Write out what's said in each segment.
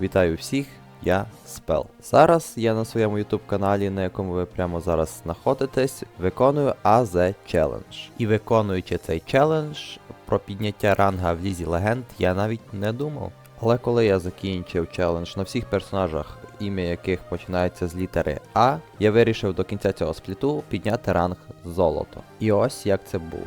Вітаю всіх, я Спел. Зараз я на своєму YouTube каналі, на якому ви прямо зараз знаходитесь, виконую AZ Challenge. І виконуючи цей челендж про підняття ранга в лізі легенд, я навіть не думав. Але коли я закінчив челендж на всіх персонажах, ім'я яких починається з літери А, я вирішив до кінця цього спліту підняти ранг золото. І ось як це було.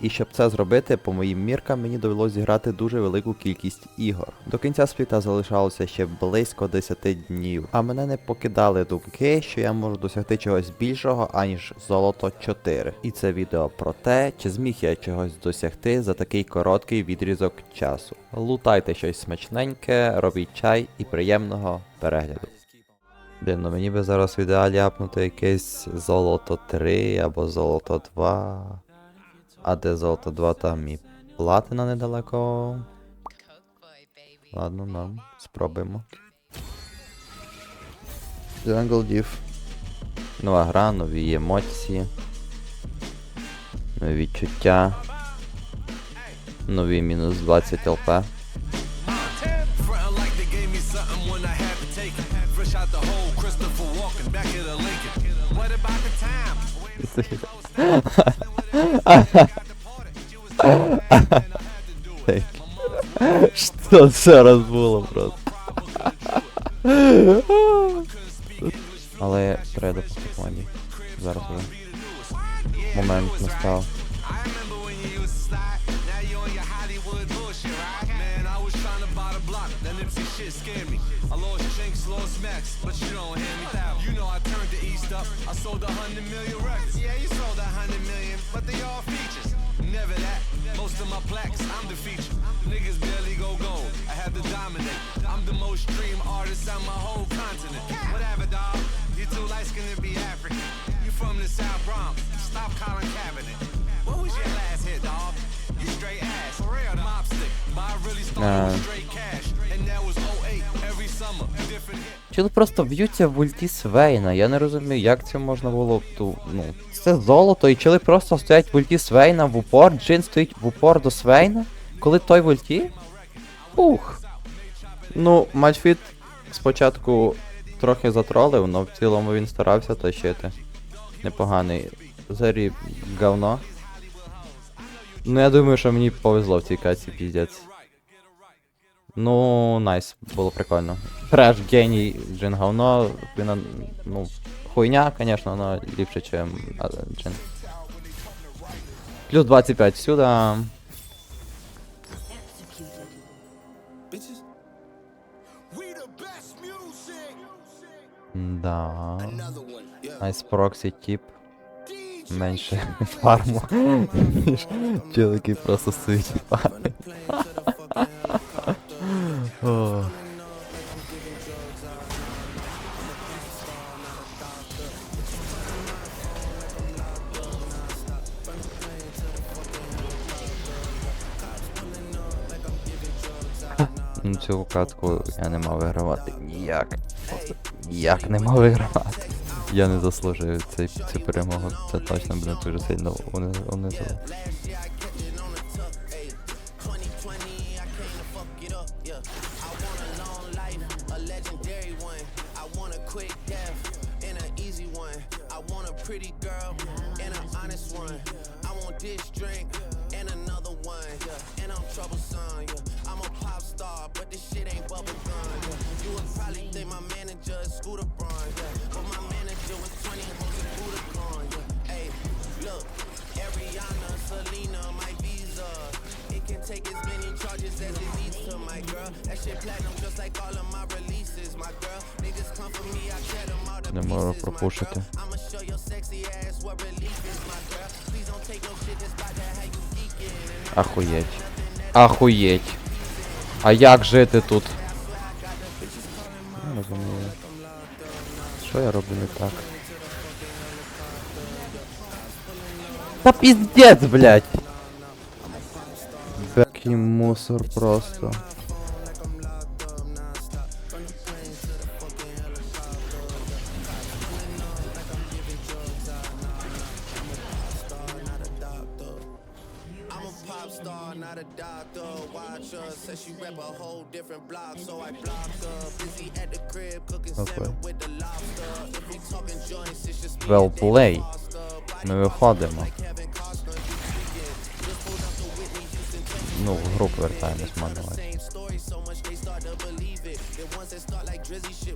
І щоб це зробити, по моїм міркам, мені довелося зіграти дуже велику кількість ігор. До кінця спліта залишалося ще близько 10 днів, а мене не покидали думки, що я можу досягти чогось більшого, аніж золото 4. І це відео про те, чи зміг я чогось досягти за такий короткий відрізок часу. Лутайте щось смачненьке, робіть чай і приємного перегляду. Блін, ну мені би зараз в ідеалі апнути якесь золото 3 або золото 2. А де золото 2 там і платина недалеко. Ладно, нам спробуємо. Jungle Div. Нова гра, нові емоції. Нові відчуття. Нові мінус 20 ЛП. Що це раз було просто? Але треба по секунді. Зараз вже. Момент настав. Block. That Nipsey shit scared me. I lost chinks, lost smacks, but you don't hear me. You know I turned the east up. I sold a hundred million records. Yeah, you sold a hundred million, but they all features. Never that. Most of my plaques, I'm the feature. Niggas barely go gold. I had to dominate. I'm the most streamed artist on my whole continent. Whatever, dog. You too light skinned to be African. You from the South Bronx. Stop calling cabinet. What was your last hit, dog? You straight ass. For real, mop stick. But really started straight cash. And that was 08. Every summer, different hit. Чили просто б'ються в ульті Свейна. Я не розумію, як це можна було ту. Ну. Це золото, і чили просто стоять в ульті Свейна в упор, Джин стоїть в упор до Свейна, коли той в ульті. Ух. Ну, Мальфіт спочатку трохи затролив, але в цілому він старався тащити. Непоганий. Зарі говно. Ну я думаю, що мені повезло в цій каці, піздець. Ну, найс, було прикольно. Треш, геній, джин говно, він, ну, хуйня, конечно, но ліпше, чем а, джин. Плюс 25 сюда. Bitches. We the best music. Да. Another one. Yeah. Найс проксі тип. Менше фарму. Ніж який просто стоїть і. Ну, Цю катку я не мав вигравати ніяк. Просто ніяк не мав вигравати. Я не заслужив цей, цю перемогу. Це точно буде дуже сильно уни- унизило. pretty girl and an honest one. I want this drink and another one. Yeah. And I'm troublesome. Yeah. I'm a pop star, but this take as many charges as it needs to, my girl. That shit platinum just like all of my releases, my girl. Niggas come for me, I tear them all to Не можу pieces, my пропушити. girl. I'ma show your sexy ass what relief is, my girl. Please don't take no shit that's about to have you geeking. Ахуєть. Ахуєть. А як жити тут? Не розумію. Що я роблю не так? Та піздець, блядь! Який мусор просто. Well play. Ми виходимо.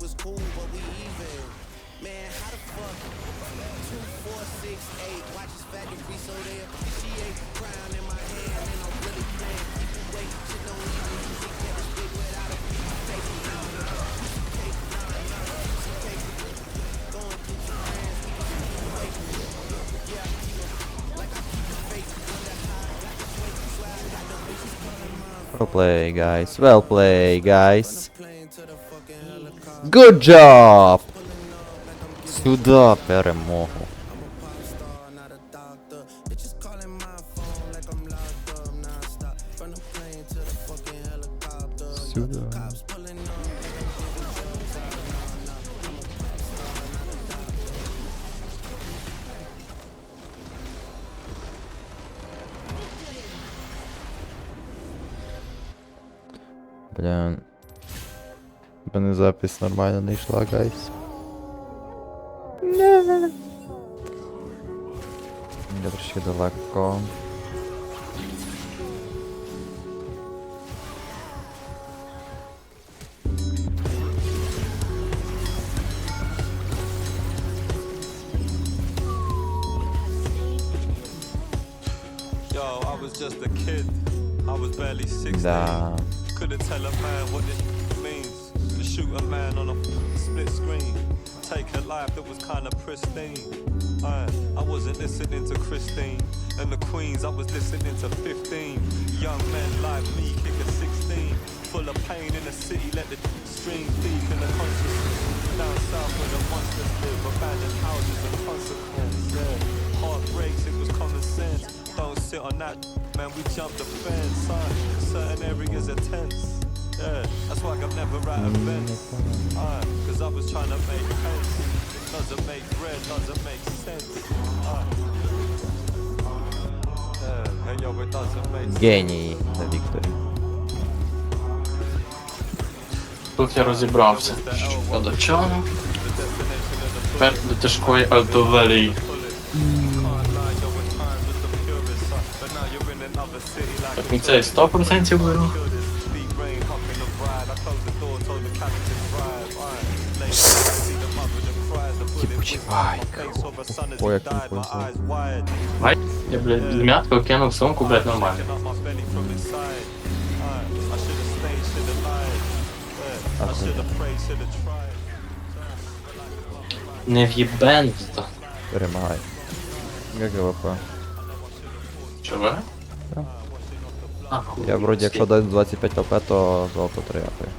Was cool, but we even. Man, how the fuck? Two, four, six, eight. Watch so they appreciate the Well play, guys. Well play, guys. plane to the fucking helicopter. Good job! Сюда перемогу. Блін. Мене запись нормально не йшла, гайс. Я трошки далеко. Yo, I was just a kid. I was barely 16. Да. Couldn't tell a man what this means. To shoot a man on a split screen. Take a life that was kinda pristine. Uh, I wasn't listening to Christine and the Queens, I was listening to 15. Young men like me kick a 16. Full of pain in the city, let the stream deep in the consciousness. Down south where the monsters live, abandoned houses and consequence. Yeah. Heartbreaks, it was common sense. Don't sit on that, man, we jump the fence. Son. Certain areas are tense. Yeah, that's why I'm never at events. Uh, Cause I was trying to make sense. Doesn't make bread, doesn't make sense. Uh. Yeah, hey yo, it doesn't make sense. Геній за Вікторі. Тут я розібрався. Що до чого? Тепер до тяжкої артилерії. Так, ну це 100% беру. Типучевай. Ой, як він повезло. Ай, я, блядь, м'ятку кинув в сумку, блядь, нормально. Не в'єбен. Перемагай. ГГВП. Чого? Да. Я вроді, якщо дасть 25 ЛП, то золото 3 апаю.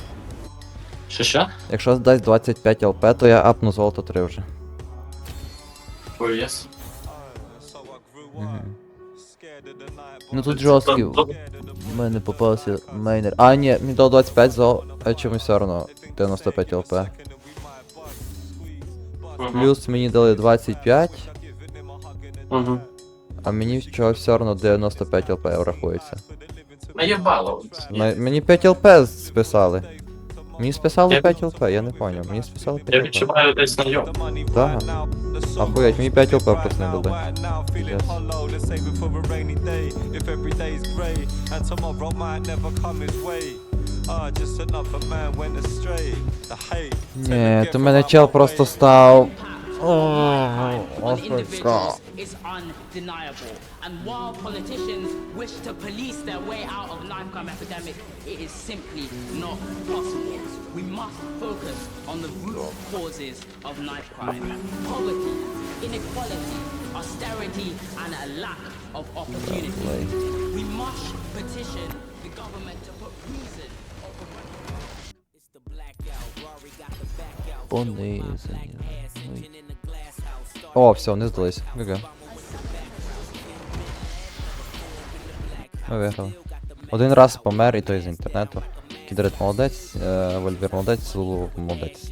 Що що? Якщо дасть 25 ЛП, то я апну золото 3 вже. Ой, єс. Ну тут жорсткий. У мене попався мейнер. А, ні, мені дало 25 зол, а чомусь все одно 95 ЛП. Плюс мені дали 25, Угу. а мені чого все одно 95 ЛП рахується. Наєбало. М- Мені 5 ЛП списали. Мені списали Я- 5 ЛП, я не поняв. Мені списали 5 Я ЛП. відчуваю десь найом. Да. Ахуєть, мені 5 ЛП просто не дали. Yes. Ні, то мене чел просто став. on individuals is undeniable. And while politicians wish to police their way out of knife crime epidemic, it is simply not possible. We must focus on the root causes of knife crime. Poverty, inequality, austerity, and a lack of opportunity. We must petition the government to put reason over... It's the blackout, Rory got the back out. О, все, не здались. ГГ. Ми виграли. Один раз помер, і той з інтернету. Кідрит молодець, е, Вольвір молодець, Лулу молодець.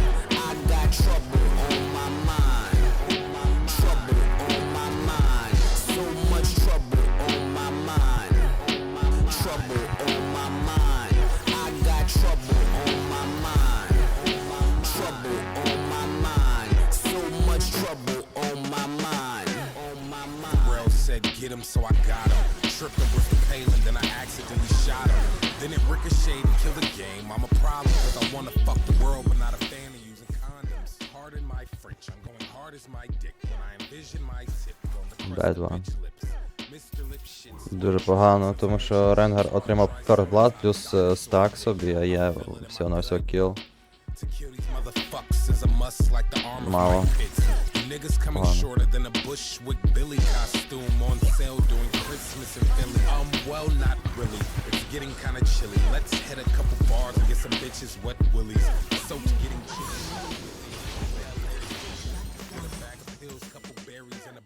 trouble. Погано, тому що Ренгар отримав First Blood плюс е, стак собі, а я всього на всього кіл. To kill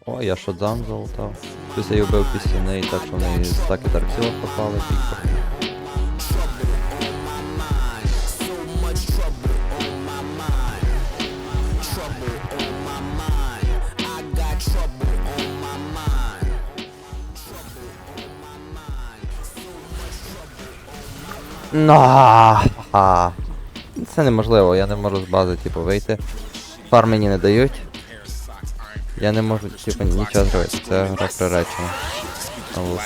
О, я шотзам залутав. Плюс я її вбив після неї, так що в неї стаки тарксіла попали, пікпо. So much trouble on my mind. Trouble on my mind. I got trouble on my mind. Trouble on my mind. So much trouble on my На. Це неможливо, я не можу з бази, типу, вийти. Фар мені не дають. Я не можу, типу, нічого зробити. Це гра приречена. Oh.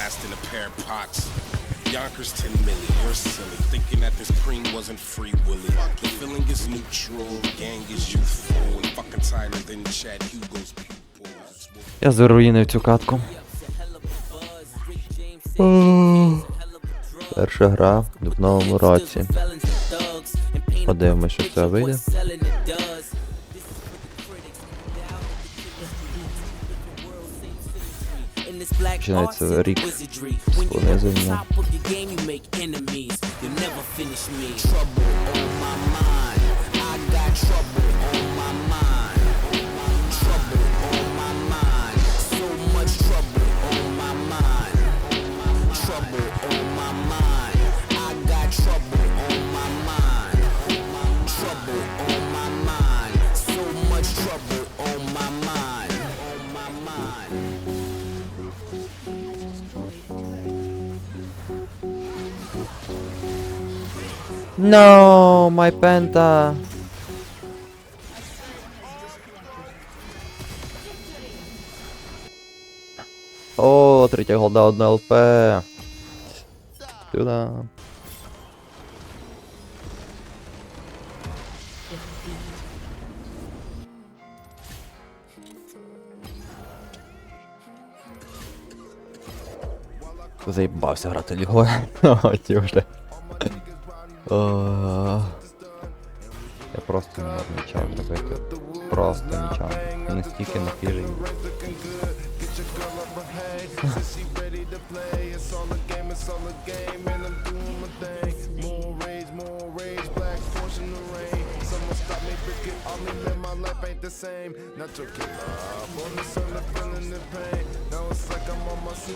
Yonkers 10 milli, you're silly. Thinking that this cream wasn't free willy. The feeling is neutral, gang is youthful, and fucking tighter than Chad Hugo's pupils. Я заруїнив цю катку. Перша гра в новому році. Подивимось, що це вийде. Починається рік понизення. Trouble on No, my penta. О, третя голда, одна ЛП. Сюда. Заїбався грати лігою. Ті вже. О, Я просто не нічого зробити. Просто нічого. Настільки напіжений.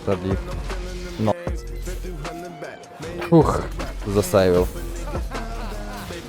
Тоді. Ну. Ух,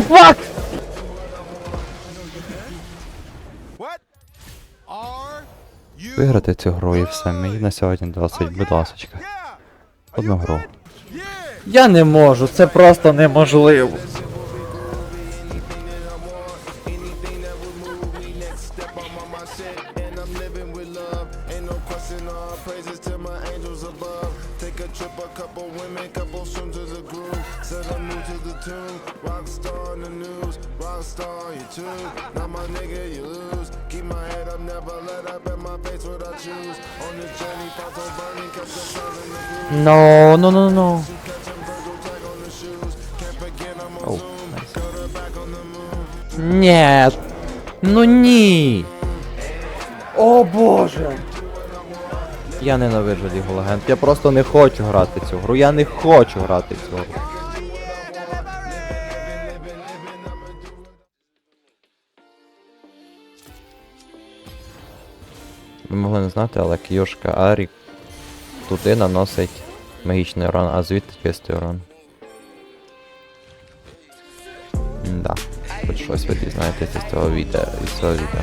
the fuck? Виграти цю гру і все. Мені на сьогодні досить, будь ласочка. Одну гру. Я не можу, це просто неможливо. Too. Now my nigga, you lose. Keep my head up, never let up in my face what I choose. On this journey, felt so burning, kept the stars in the groove. No, no, no, no. Catching Virgil tag on the shoes. Can't forget I'm on Oh, Zoom. Got her back on the moon. Ні. Ну ні. О боже. Я ненавиджу Лігу Легенд. Я просто не хочу грати цю гру. Я не хочу грати цю гру. Ви могли не знати, але Кіюшка Арі туди наносить магічний урон, а звідти чистий урон. Да. Хоч щось ви дізнаєтеся з цього відео із цього відео.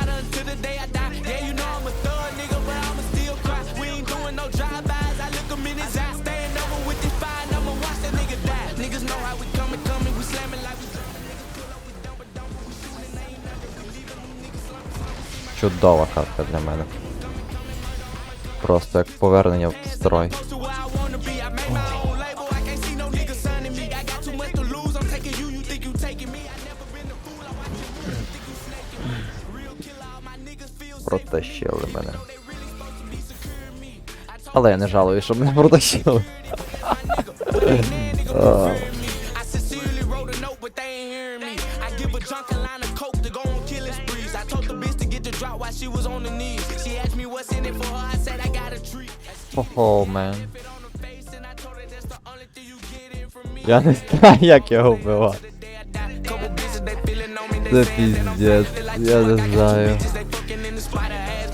Протащили мене. They really supposed to be securing me. I told Але я не жалую, щоб мене протащили. die, couple bitches they feeling on me. They Це піздець, я не знаю.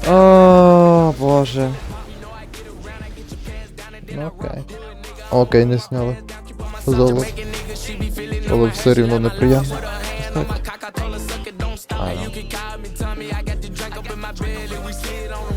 О, боже. Ну, Окей. Окей, не зняли. Золото. Але все рівно неприємно. I told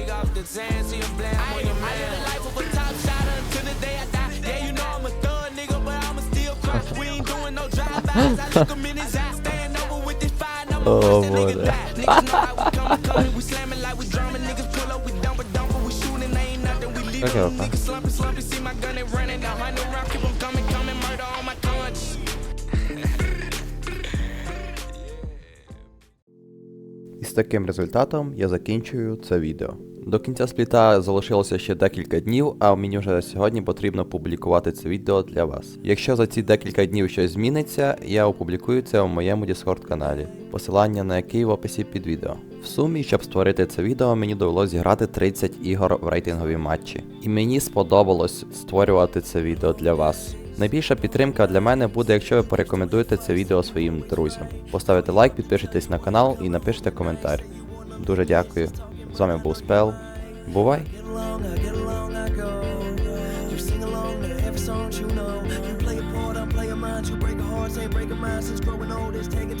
nigga off the Zan, see him bland, I'm on your man. I live the life of a top shot until the day I die. Yeah, you know I'm a thug nigga, but I'ma still cry. We ain't doing no drive-bys, I look him in his eye, stand over with this fire, I'ma Oh, that nigga die. Niggas know how we coming, coming, we slamming like we drumming, niggas pull up, we dump it, dump it, we shooting, they ain't nothing, we leave Okay, okay. niggas slumping, slumping, see my gun, they running, a hundred round, keep 'em coming, coming, murder on my conscience. І з таким результатом я закінчую це відео. До кінця спліта залишилося ще декілька днів, а мені вже сьогодні потрібно публікувати це відео для вас. Якщо за ці декілька днів щось зміниться, я опублікую це у моєму Discord каналі, посилання на який в описі під відео. В сумі, щоб створити це відео, мені довелося зіграти 30 ігор в рейтингові матчі. І мені сподобалось створювати це відео для вас. Найбільша підтримка для мене буде, якщо ви порекомендуєте це відео своїм друзям. Поставите лайк, підпишитесь на канал і напишите коментар. Дуже дякую. З вами був Спел. Бувай! along, I get along, I go. You sing along to every song you know. You play a part, I play a mind. You break a heart, say break a mind. Since growing old, it's taking